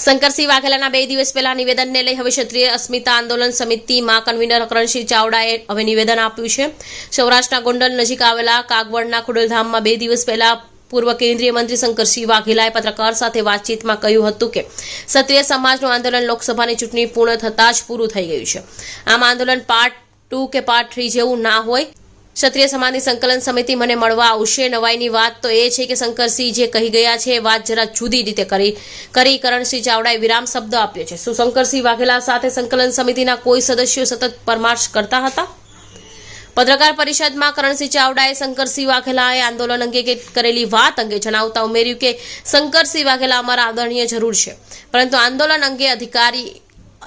શંકરસિંહ વાઘેલાના બે દિવસ પહેલા નિવેદનને લઈ હવે ક્ષત્રિય અસ્મિતા આંદોલન સમિતિમાં કન્વીનર કરણસિંહ ચાવડાએ હવે નિવેદન આપ્યું છે. સૌરાષ્ટ્રના ગોંડલ નજીક આવેલા કાગવડના ખુડલધામમાં બે દિવસ પહેલા પૂર્વ કેન્દ્રીય મંત્રી શંકરસિંહ વાઘેલાએ પત્રકાર સાથે વાતચીતમાં કહ્યું હતું કે, ક્ષત્રિય સમાજનું આંદોલન લોકસભાની ચૂંટણી પૂર્ણ થતાં જ પૂરું થઈ ગયું છે. આમ આંદોલન પાર્ટ ટુ કે પાર્ટ થ્રી જેવું ના હોય ક્ષત્રિય સમાજની સંકલન સમિતિ મને મળવા આવશે. નવાઈની વાત તો એ છે કે શંકરસિંહ જે કહી ગયા છે એ વાત જરા જુદી રીતે કરી કરી કરણસિંહ ચાવડાએ વિરામ શબ્દ આપ્યો છે. શું શંકરસિંહ વાઘેલા સાથે સંકલન સમિતિના કોઈ સદસ્યો સતત પરમાર્શ કરતા હતા? પત્રકાર પરિષદમાં કરણસિંહ ચાવડાએ શંકરસિંહ વાઘેલાએ આંદોલન અંગે કરેલી વાત અંગે જણાવતા ઉમેર્યું કે શંકરસિંહ વાઘેલા અમારા આદરણીય જરૂર છે. પરંતુ આંદોલન અંગે અધિકારી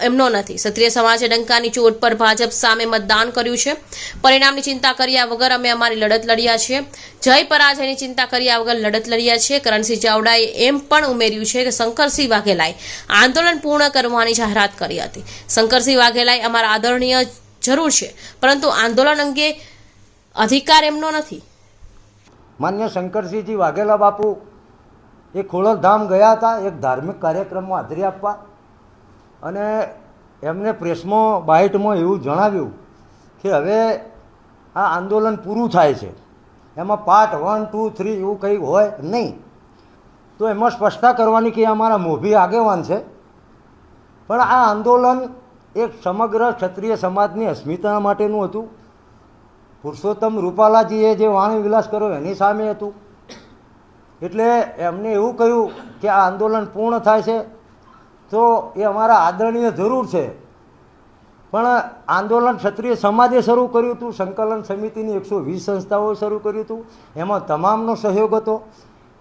એમનો નથી. ક્ષત્રિય સમાજે ડંકાની ચોટ પર ભાજપ સામે મતદાન કર્યું છે. પરિણામની ચિંતા કર્યા વગર અમે અમારી લડત લડ્યા છીએ. જય પરાજયની ચિંતા કર્યા વગર લડત લડ્યા છીએ. કરણસિંહ ચાવડાએ એમ પણ ઉમેર્યું છે કે શંકરસિંહ વાઘેલાએ આંદોલન પૂર્ણ કરવાની જાહેરાત કરી હતી. શંકરસિંહ વાઘેલાએ અમારા આદરણીય જરૂર છે, પરંતુ આંદોલન અંગે અધિકાર એમનો નથી. માન્ય શંકરસિંહજી વાઘેલા બાપુ, એ ખોડલધામ ગયા હતા, એક ધાર્મિક કાર્યક્રમમાં હાજરી આપવા. અને એમને પ્રેસમાં, બાઇટમાં એવું જણાવ્યું કે હવે આ આંદોલન પૂરું થાય છે. એમાં પાર્ટ વન ટુ થ્રી એવું કંઈ હોય નહીં. તો એમાં સ્પષ્ટતા કરવાની કે અમારા મોભી આગેવાન છે. પણ આ આંદોલન એક સમગ્ર ક્ષત્રિય સમાજની અસ્મિતા માટેનું હતું. પુરુષોત્તમ રૂપાલાજીએ જે વાણી વિલાસ કર્યો એની સામે હતું. એટલે એમને એવું કહ્યું કે આ આંદોલન પૂર્ણ થાય છે. તો એ અમારા આદરણીય જરૂર છે. પણ આંદોલન ક્ષત્રિય સમાજે શરૂ કર્યું હતું, સંકલન સમિતિની એકસો વીસ સંસ્થાઓએ શરૂ કર્યું હતું, એમાં તમામનો સહયોગ હતો.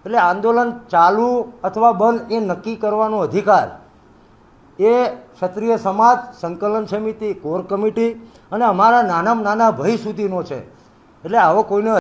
એટલે આંદોલન ચાલુ અથવા બંધ એ નક્કી કરવાનો અધિકાર એ ક્ષત્રિય સમાજ, સંકલન સમિતિ, કોર કમિટી અને અમારા નાનામાં નાના ભય સુધીનો છે. એટલે આવો કોઈનો